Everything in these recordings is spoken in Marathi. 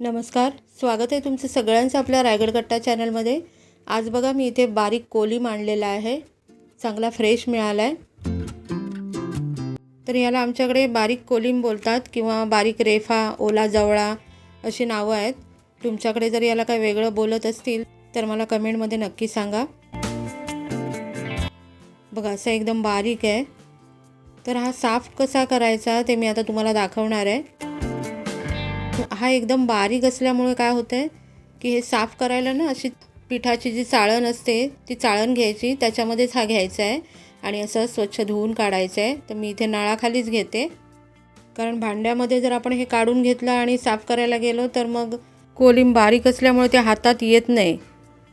नमस्कार स्वागत आहे तुमचं सगळ्यांचं आपल्या रायगड कट्टा चॅनलमध्ये. आज बघा मी इथे बारीक कोली मांडलेला आहे. चांगला फ्रेश मिळाला आहे तर याला आमच्याकडे बारीक कोलीम बोलतात किंवा बारीक रेफा ओला जवळा अशी नावं आहेत. तुमच्याकडे जर याला काही वेगळं बोलत असतील तर मला कमेंटमध्ये नक्की सांगा. बघा असं एकदम बारीक आहे. तर हा साफ कसा करायचा ते मी आता तुम्हाला दाखवणार आहे. हा एकदम बारीक असल्यामुळे काय होतं आहे की हे साफ करायला ना अशी पिठाची जी चाळण असते ती चाळण घ्यायची त्याच्यामध्येच हा घ्यायचा आहे आणि असं स्वच्छ धुवून काढायचं आहे तर मी इथे नळाखालीच घेते. कारण भांड्यामध्ये जर आपण हे काढून घेतलं आणि साफ करायला गेलो तर मग कोलिंब बारीक असल्यामुळे ते हातात येत नाही.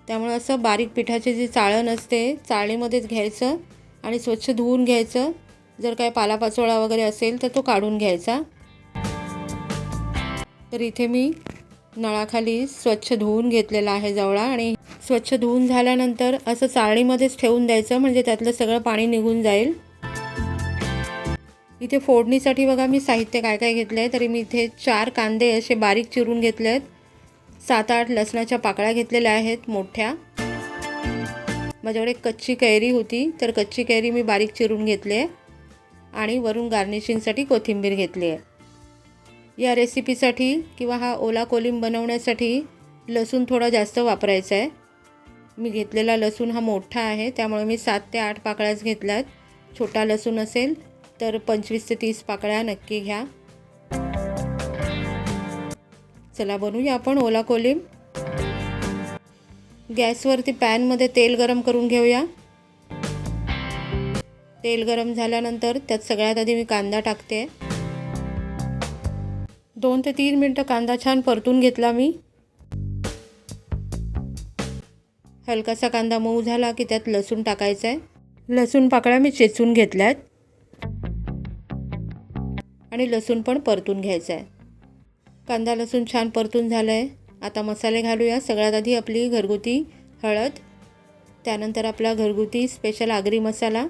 त्यामुळे असं बारीक पिठाची जी चाळण असते चाळणीमध्येच घ्यायचं आणि स्वच्छ धुवून घ्यायचं. जर काय पालापाचोळा वगैरे असेल तर तो काढून घ्यायचा. तर इथे मी नळाखाली स्वच्छ धुवून घेतलेला आहे जवळा आणि स्वच्छ धुवून झाल्यानंतर असं चाळणीमध्येच ठेवून द्यायचं म्हणजे त्यातलं सगळं पाणी निघून जाईल. इथे फोडणीसाठी बघा मी साहित्य काय काय घेतलं आहे तरी मी इथे चार कांदे असे बारीक चिरून घेतले आहेत सात आठ लसणाच्या पाकळ्या घेतलेल्या आहेत मोठ्या. माझ्याकडे कच्ची कैरी होती तर कच्ची कैरी मी बारीक चिरून घेतली आहे आणि वरून गार्निशिंगसाठी कोथिंबीर घेतली आहे या रेसिपीसाठी किंवा हा ओला कोलिंब बनवण्यासाठी लसूण थोडा जास्त वापरायचा आहे. मी घेतलेला लसूण हा मोठा आहे त्यामुळे मी सात ते आठ पाकळ्याच घेतल्या आहेत छोटा लसूण असेल तर पंचवीस ते तीस पाकळ्या नक्की घ्या. चला बनवूया आपण ओला कोलिंब गॅसवरती पॅनमध्ये तेल गरम करून घेऊया. तेल गरम झाल्यानंतर त्यात सगळ्यात आधी मी कांदा टाकते. दोन ते तीन मिनटं कांदा छान परतून घेतला मी. हलकासा कांदा मऊ झाला की त्यात लसूण टाकायचा आहे लसूण पाकळ्या मी चेचून घेतल्या आहेत आणि लसूण पण परतून घ्यायचा आहे कांदा लसूण छान परतून झालं आहे आता मसाले घालूया. सगळ्यात आधी आपली घरगुती हळद. त्यानंतर आपला घरगुती स्पेशल आगरी मसाला.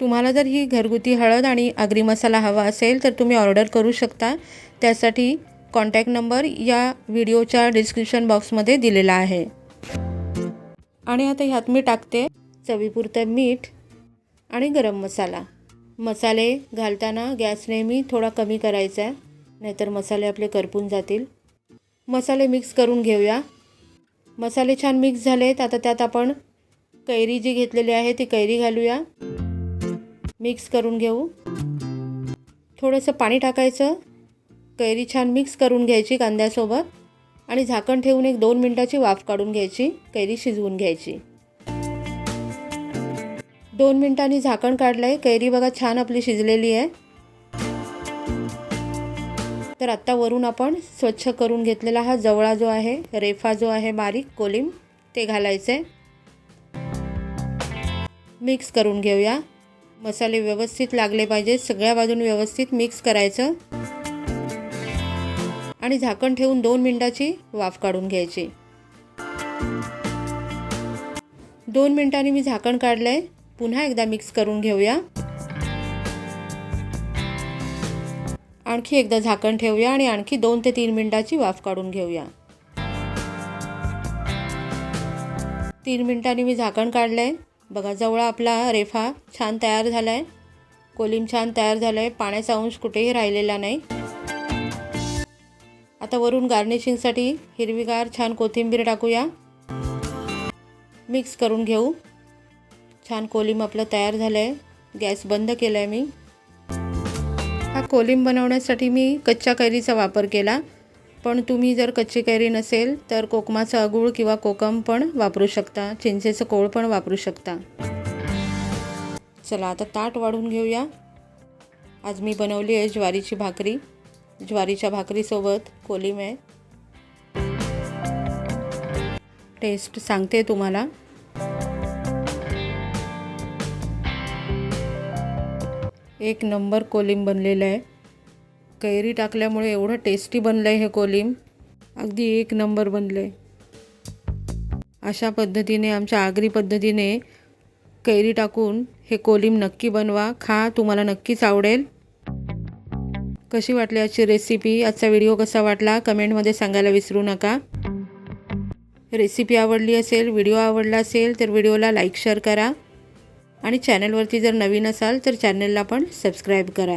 तुम्हाला जर ही घरगुती हळद आणि आगरी मसाला हवा असेल तर तुम्ही ऑर्डर करू शकता. त्यासाठी कॉन्टॅक्ट नंबर या व्हिडिओच्या डिस्क्रिप्शन बॉक्समध्ये दिलेला आहे. आणि आता ह्यात मी टाकते चवीपुरतं मीठ आणि गरम मसाला. मसाले घालताना गॅस नेहमी थोडा कमी करायचा आहे नाहीतर मसाले आपले करपून जातील. मसाले मिक्स करून घेऊया. मसाले छान मिक्स झालेत आता त्यात आपण कैरी जी घेतलेली आहे ती कैरी घालूया. मिक्स करून घेऊ. थोडंसं पाणी टाकायचं. कैरी छान मिक्स करून घ्यायची कांद्यासोबत. आणि झाकण ठेवून एक दोन मिनटाची वाफ काढून घ्यायची. कैरी शिजवून घ्यायची. दोन मिनटांनी झाकण काढलं आहे कैरी बघा छान आपली शिजलेली आहे. तर आत्ता वरून आपण स्वच्छ करून घेतलेला हा जवळा जो आहे रेफा जो आहे बारीक कोलिम ते घालायचं आहे मिक्स करून घेऊया. मसाले व्यवस्थित लागले पाहिजे. सगळ्या बाजून व्यवस्थित मिक्स करायचं. आणि झाकण ठेवून दोन मिनटाची वाफ काढून घ्यायची. दोन मिनटांनी मी झाकण काढलं आहे पुन्हा एकदा मिक्स करून घेऊया. आणखी एकदा झाकण ठेवूया आणि आणखी दोन ते तीन मिनटाची वाफ काढून घेऊया. तीन मिनटांनी मी झाकण काढलं आहे बघा जवळ आपला रेफा छान तयार झाला आहे कोलिम छान तयार झालं आहे पाण्याचा अंश कुठेही राहिलेला नाही. आता वरून गार्निशिंगसाठी हिरवीगार छान कोथिंबीर टाकूया. मिक्स करून घेऊ. छान कोलिम आपलं तयार झालं आहे गॅस बंद केला आहे मी. हा कोलिम बनवण्यासाठी मी कच्च्या कैरीचा वापर केला. पण तुम्ही जर कच्ची कैरी नसेल तर कोकमाचं अगूळ किंवा कोकम पण वापरू शकता. चिंचेचं कोळ पण वापरू शकता. चला आता ताट वाढून घेऊया. आज मी बनवली आहे ज्वारीची भाकरी. ज्वारीच्या भाकरीसोबत कोलिम आहे टेस्ट सांगते तुम्हाला. एक नंबर कोलिम बनलेलं आहे. कैरी टाकल्यामुळे एवढं टेस्टी बनलं आहे हे कोलिम. अगदी एक नंबर बनलं आहे अशा पद्धतीने आमच्या आगरी पद्धतीने कैरी टाकून हे कोलिम नक्की बनवा. खा तुम्हाला नक्कीच आवडेल. कशी वाटली आजची रेसिपी आजचा व्हिडिओ कसा वाटला? कमेंटमध्ये सांगायला विसरू नका. रेसिपी आवडली असेल व्हिडिओ आवडला असेल तर व्हिडिओला लाईक शेअर करा. आणि चॅनलवरती जर नवीन असाल तर चॅनलला पण सबस्क्राईब करा.